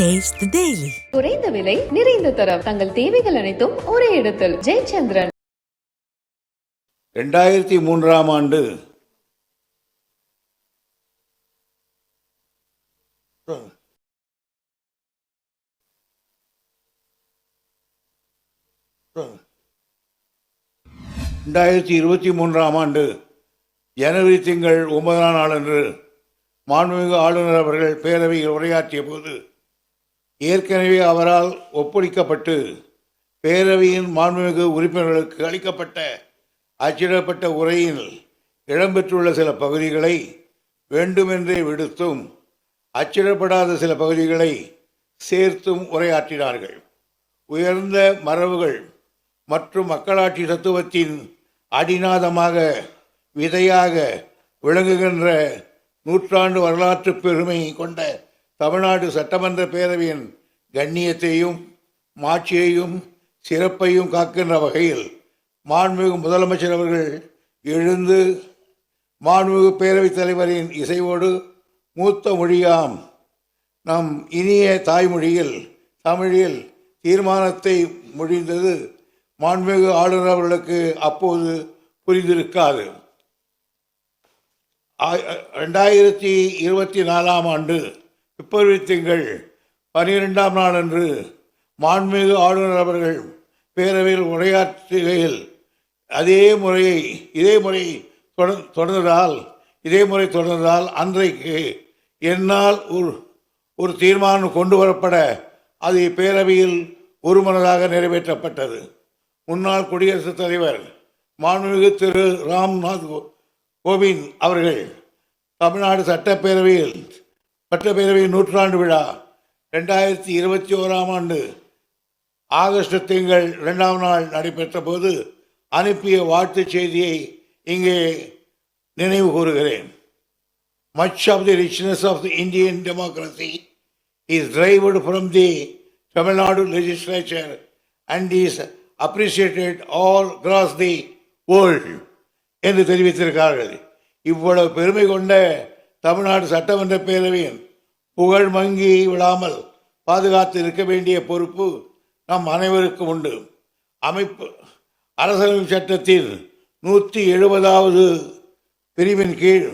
Taste the Daily. குறைந்த விலை நிறைந்த தரம். தங்கள் தேவைகள் அனைத்தும் ஒரே இடத்தில். ஜெயச்சந்திரன். ரெண்டாயிரத்தி மூன்றாம் ஆண்டு. ரெண்டாயிரத்தி இருபத்தி மூன்றாம் ஆண்டு. ஜனவரி திங்கள் ஒன்பதாம் நாளன்று. மாண்புமிகு ஆளுநர் அவர்கள் பேரவையில் உரையாற்றிய போது ஏற்கனவே அவரால் ஒப்படைக்கப்பட்டு பேரவையின் மாண்புமிகு உறுப்பினர்களுக்கு அளிக்கப்பட்ட அச்சிடப்பட்ட உரையில் இடம்பெற்றுள்ள சில பகுதிகளை வேண்டுமென்றே விடுத்தும் அச்சிடப்படாத சில பகுதிகளை சேர்த்தும் உரையாற்றினார்கள். உயர்ந்த மரபுகள் மற்றும் மக்களாட்சி தத்துவத்தின் அடிநாதமாக விதையாக விளங்குகின்ற நூற்றாண்டு வரலாற்று பெருமை கொண்ட தமிழ்நாடு சட்டமன்ற பேரவையின் கண்ணியத்தையும் மாட்சியையும் சிறப்பையும் காக்கின்ற வகையில் மாண்புமிகு முதலமைச்சர் அவர்கள் எழுந்து மாண்புமிகு பேரவைத் தலைவரின் இசைவோடு மூத்த மொழியாம் நம் இனிய தாய்மொழியில் தமிழில் தீர்மானத்தை முடிந்தது மாண்புமிகு ஆளுநர் அவர்களுக்கு அப்போது புரிந்திருக்காது. ரெண்டாயிரத்தி இருபத்தி நாலாம் ஆண்டு பிப்ரவரி திங்கள் பனிரெண்டாம் நாளன்று மாண்புமிகு ஆளுநர் அவர்கள் பேரவையில் உரையாற்றுகையில் அதே முறையை இதே முறை தொடர் தொடர்ந்ததால் இதே முறை தொடர்ந்ததால் அன்றைக்கு என்னால் ஒரு ஒரு தீர்மானம் கொண்டு வரப்பட அது பேரவையில் ஒருமனதாக நிறைவேற்றப்பட்டது. முன்னாள் குடியரசுத் தலைவர் மாண்புமிகு திரு. ராம்நாத் கோ- கோவிந்த் அவர்கள் தமிழ்நாடு சட்டப்பேரவையில் சட்டப்பேரவை நூற்றாண்டு விழா ரெண்டாயிரத்தி இருபத்தி ஓராம் ஆண்டு ஆகஸ்ட் திங்கள் இரண்டாம் நாள் நடைபெற்ற போது அனுப்பிய வாழ்த்துச் செய்தியை இங்கே நினைவு கூறுகிறேன். Much of the richness of the Indian democracy is derived from the Tamil Nadu legislature and is appreciated across the world என்று தெரிவித்திருக்கிறார்கள். இவ்வளவு பெருமை கொண்ட தமிழ்நாடு சட்டமன்ற பேரவையின் புகழ் மங்கி விடாமல் பாதுகாத்து இருக்க வேண்டிய பொறுப்பு நம் அனைவருக்கும் உண்டு. அமைப்பு அரசியலமைப்பு சட்டத்தின் நூற்றி எழுபதாவது பிரிவின் கீழ்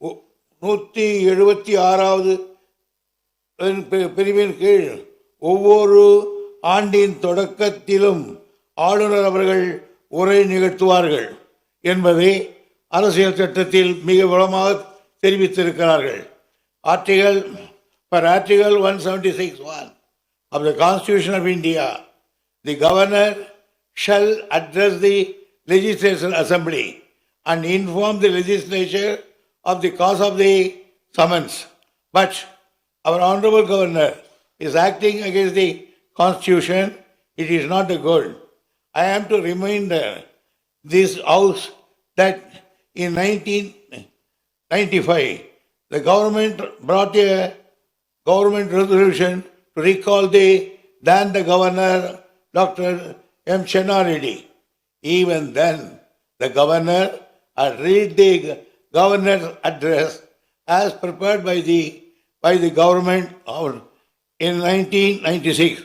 ஒ- நூற்றி எழுபத்தி ஆறாவது பிரிவின் கீழ் ஒவ்வொரு ஆண்டின் தொடக்கத்திலும் ஆளுநர் அவர்கள் உரை நிகழ்த்துவார்கள் என்பதை அரசியல் சட்டத்தில் மிக வளமாக தெரிவித்திருக்கிறார்கள் article per article one seventy six one of the Constitution of India, the governor shall address the legislature assembly and inform the legislature of the cause of the summons. But our honorable governor is acting against the constitution. It is not a good. I am to remind uh, this house that in 1995, the government brought a government resolution to recall the then the governor, Dr. M. Chenna Reddy. Even then, the governor had read the governor's address as prepared by the by the government of- in 1996.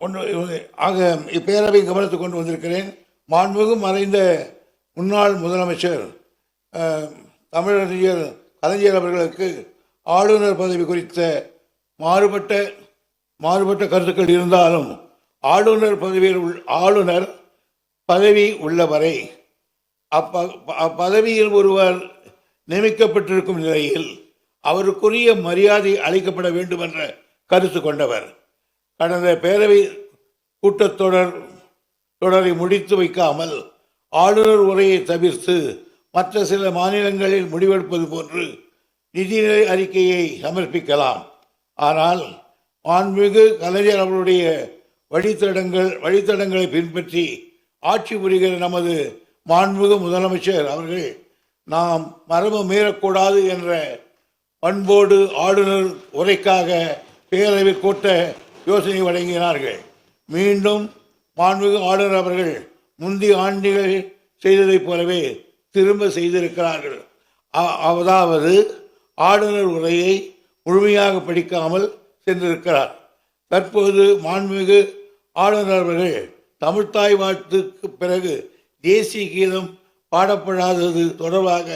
ஒன்று ஆக இப்பேரவை கவனத்துக்கு கொண்டு வந்திருக்கிறேன் மாண்புமிகு மறைந்த முன்னாள் முதலமைச்சர் அஹ், தமிழறிஞர் கலைஞர் அவர்களுக்கு ஆளுநர் பதவி குறித்த மாறுபட்ட மாறுபட்ட கருத்துக்கள் இருந்தாலும் ஆளுநர் பதவியில் உள் ஆளுநர் பதவி உள்ளவரை அப்ப அப்பதவியில் ஒருவர் நியமிக்கப்பட்டிருக்கும் நிலையில் அவருக்குரிய மரியாதை அளிக்கப்பட வேண்டும் என்ற கருத்து கொண்டவர். கடந்த பேரவை கூட்டத்தொடர் தொடரை முடித்து வைக்காமல் ஆளுநர் உரையை தவிர்த்து மற்ற சில மாநிலங்களில் முடிவெடுப்பது போன்று நிதிநிலை அறிக்கையை சமர்ப்பிக்கலாம். ஆனால் மாண்புமிகு கலைஞர் அவருடைய வழித்தடங்கள் வழித்தடங்களை பின்பற்றி ஆட்சி புரிகிற நமது மாண்புமிகு முதலமைச்சர் அவர்கள் நாம் மரபு மீறக்கூடாது என்ற பண்போடு ஆளுநர் உரைக்காக பேரவை கூட்ட யோசனை வழங்கினார்கள். மீண்டும் மாண்புமிகு ஆளுநர் அவர்கள் முந்தைய ஆண்டுகள் செய்ததைப் போலவே திரும்ப செய்திருக்கிறார்கள். அதாவது ஆளுநர் உரையை முழுமையாக படிக்காமல் சென்றிருக்கிறார். தற்போது மாண்புமிகு ஆளுநர் அவர்கள் தமிழ்தாய் வாழ்த்துக்கு பிறகு தேசிய கீதம் பாடப்படாதது தொடர்பாக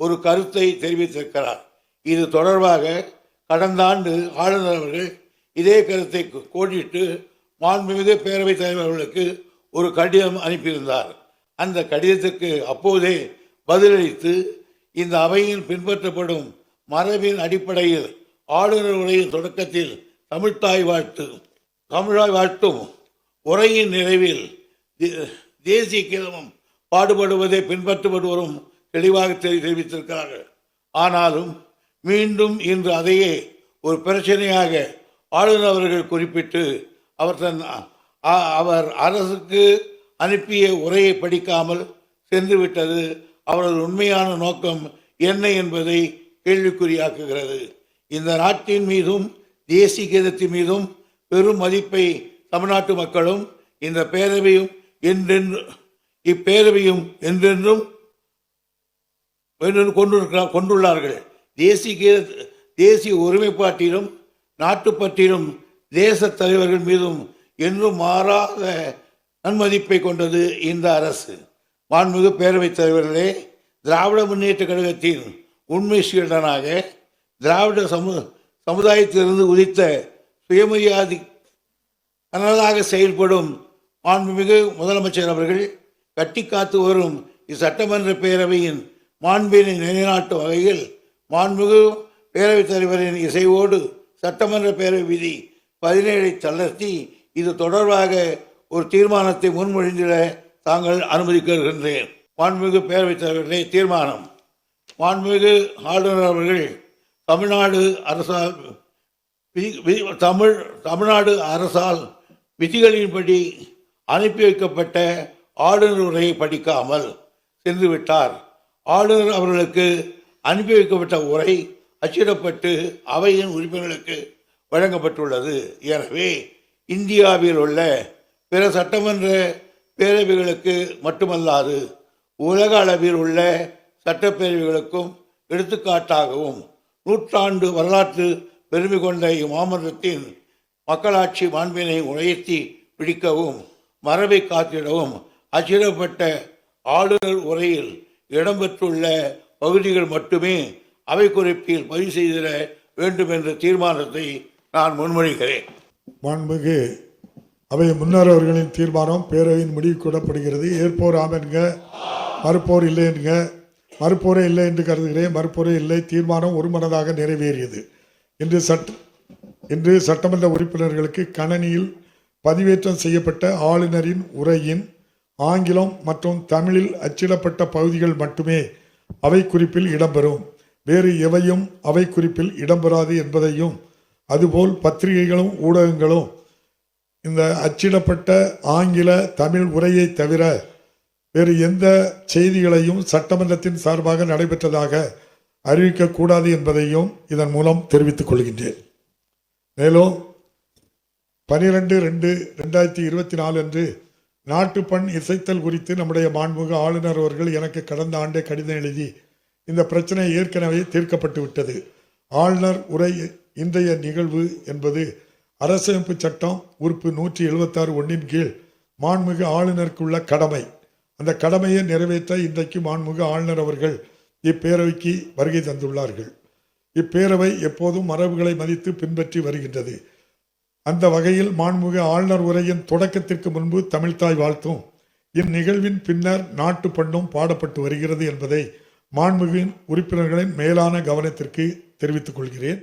ஒரு கருத்தை தெரிவித்திருக்கிறார். இது தொடர்பாக கடந்த ஆண்டு ஆளுநர் அவர்கள் இதே கருத்தை கோடிட்டு மாண்புமிகு பேரவைத் தலைவர்களுக்கு ஒரு கடிதம் அனுப்பியிருந்தார். அந்த கடிதத்துக்கு அப்போதே பதிலளித்து இந்த அவையில் பின்பற்றப்படும் மரபின் அடிப்படையில் ஆளுநர் உரையின் தொடக்கத்தில் தமிழ்த்தாய் வாழ்த்து தமிழாய் வாழ்த்தும் உரையின் நிறைவில் தே- தேசிய கீதமும் பாடுபடுவதை பின்பற்றப்பட்டு வரும் தெளிவாக தெரி- தெரிவித்திருக்கிறார்கள். ஆனாலும் மீண்டும் இன்று அதையே ஒரு பிரச்சனையாக ஆளுநர் அவர்கள் குறிப்பிட்டு அவர் தன் அவர் அரசுக்கு அனுப்பிய உரையை படிக்காமல் சென்றுவிட்டது அவரது உண்மையான நோக்கம் என்ன என்பதை கேள்விக்குறியாக்குகிறது. இந்த நாட்டின் மீதும் தேசிய கீதத்தின் மீதும் பெரும் மதிப்பை தமிழ்நாட்டு மக்களும் இந்த பேரவையும் என்றென்று இப்பேரவையும் என்றென்றும் வேண்டும் கொண்டிருக்கிறார் கொண்டுள்ளார்கள். தேசிய கீத தேசிய ஒருமைப்பாட்டிலும் நாட்டுப்பற்றிலும் தேச தலைவர்கள் மீதும் என்றும் மாறாத நன்மதிப்பை கொண்டது இந்த அரசு. மாண்புமிகு பேரவைத் தலைவர்களே திராவிட முன்னேற்ற கழகத்தின் உண்மை சீடனாக திராவிட சமு சமுதாயத்திலிருந்து உதித்த சுயமரியாதை கனதாக செயல்படும் மாண்புமிகு முதலமைச்சர் அவர்கள் கட்டி காத்து வரும் இச்சட்டமன்ற பேரவையின் மாண்பினை நிலைநாட்டும் வகையில் மாண்புமிகு பேரவைத் தலைவரின் இசைவோடு சட்டமன்ற பேரவை விதி பதினேழை தளர்த்தி இது தொடர்பாக ஒரு தீர்மானத்தை முன்மொழிந்திட தாங்கள் அனுமதிக்கின்றேன் மாண்புமிகு பேரவைத் தலைவர்களே தீர்மானம். மாண்புமிகு ஆளுநர் அவர்கள் தமிழ்நாடு அரசால் தமிழ் தமிழ்நாடு அரசால் விதிகளின்படி அனுப்பி வைக்கப்பட்ட ஆளுநர் உரையை படிக்காமல் சென்றுவிட்டார். ஆளுநர் அவர்களுக்கு அனுப்பி வைக்கப்பட்ட உரை அச்சிடப்பட்டு அவையின் உறுப்பினர்களுக்கு வழங்கப்பட்டுள்ளது. எனவே இந்தியாவில் உள்ள பிற சட்டமன்ற பேரவைகளுக்கு மட்டுமல்லாது உலக அளவில் உள்ள சட்டப்பேரவைகளுக்கும் எடுத்துக்காட்டாகவும் நூற்றாண்டு வரலாற்று பெருமை கொண்ட இம்மாமன்றத்தின் மக்களாட்சி மாண்பினை உயர்த்தி பிடிக்கவும் மரபை காத்திடவும் அச்சிடப்பட்ட ஆளுநர் உரையில் இடம்பெற்றுள்ள பகுதிகள் மட்டுமே அவை குறிப்பில் பதிவு செய்திட வேண்டும் என்ற தீர்மானத்தை நான் முன்மொழிகிறேன். மாண்புமிகு அவை முன்னர் அவர்களின் தீர்மானம் பேரவையின் முடிவு கூடப்படுகிறது ஏற்போர் ஆமென்க மறுப்போர் இல்லை என்க மறுப்போரே இல்லை என்று கருதுகிறேன். மறுப்போரே இல்லை தீர்மானம் ஒருமனதாக நிறைவேறியது. இன்று சட்ட இன்று சட்டமன்ற உறுப்பினர்களுக்கு கணனியில் பதிவேற்றம் செய்யப்பட்ட ஆளுநரின் உரையின் ஆங்கிலம் மற்றும் தமிழில் அச்சிடப்பட்ட பகுதிகள் மட்டுமே அவை குறிப்பில் இடம்பெறும். வேறு எவையும் அவை குறிப்பில் இடம்பெறாது என்பதையும் அதுபோல் பத்திரிகைகளும் ஊடகங்களும் இந்த அச்சிடப்பட்ட ஆங்கில தமிழ் உரையை தவிர வேறு எந்த செய்திகளையும் சட்டமன்றத்தின் சார்பாக நடைபெற்றதாக அறிவிக்கக்கூடாது என்பதையும் இதன் மூலம் தெரிவித்துக் கொள்கின்றேன். மேலும் பனிரெண்டு ரெண்டு ரெண்டாயிரத்தி இருபத்தி நாலு அன்று நாட்டுப்பண் இசைத்தல் குறித்து நம்முடைய மாண்புமிகு ஆளுநர் அவர்கள் எனக்கு கடந்த ஆண்டே கடிதம் எழுதி இந்த பிரச்சனை ஏற்கனவே தீர்க்கப்பட்டு விட்டது ஆளுநர் உரை இன்றைய நிகழ்வு என்பது அரசமைப்பு சட்டம் உறுப்பு நூற்றி எழுபத்தாறு ஒன்றின் கீழ் மாண்புமிகு ஆளுநருக்குள்ள கடமை. அந்த கடமையை நிறைவேற்ற இன்றைக்கு மாண்புமிகு ஆளுநர் அவர்கள் இப்பேரவைக்கு வருகை தந்துள்ளார்கள். இப்பேரவை எப்போதும் மரபுகளை மதித்து பின்பற்றி வருகின்றது. அந்த வகையில் மாண்புமிகு ஆளுநர் உரையின் தொடக்கத்திற்கு முன்பு தமிழ்தாய் வாழ்த்தும். இந்நிகழ்வின் பின்னர் நாட்டு பண்ணும் பாடப்பட்டு வருகிறது என்பதை மாண்புமிகு உறுப்பினர்களின் மேலான கவனத்திற்கு தெரிவித்துக் கொள்கிறேன்.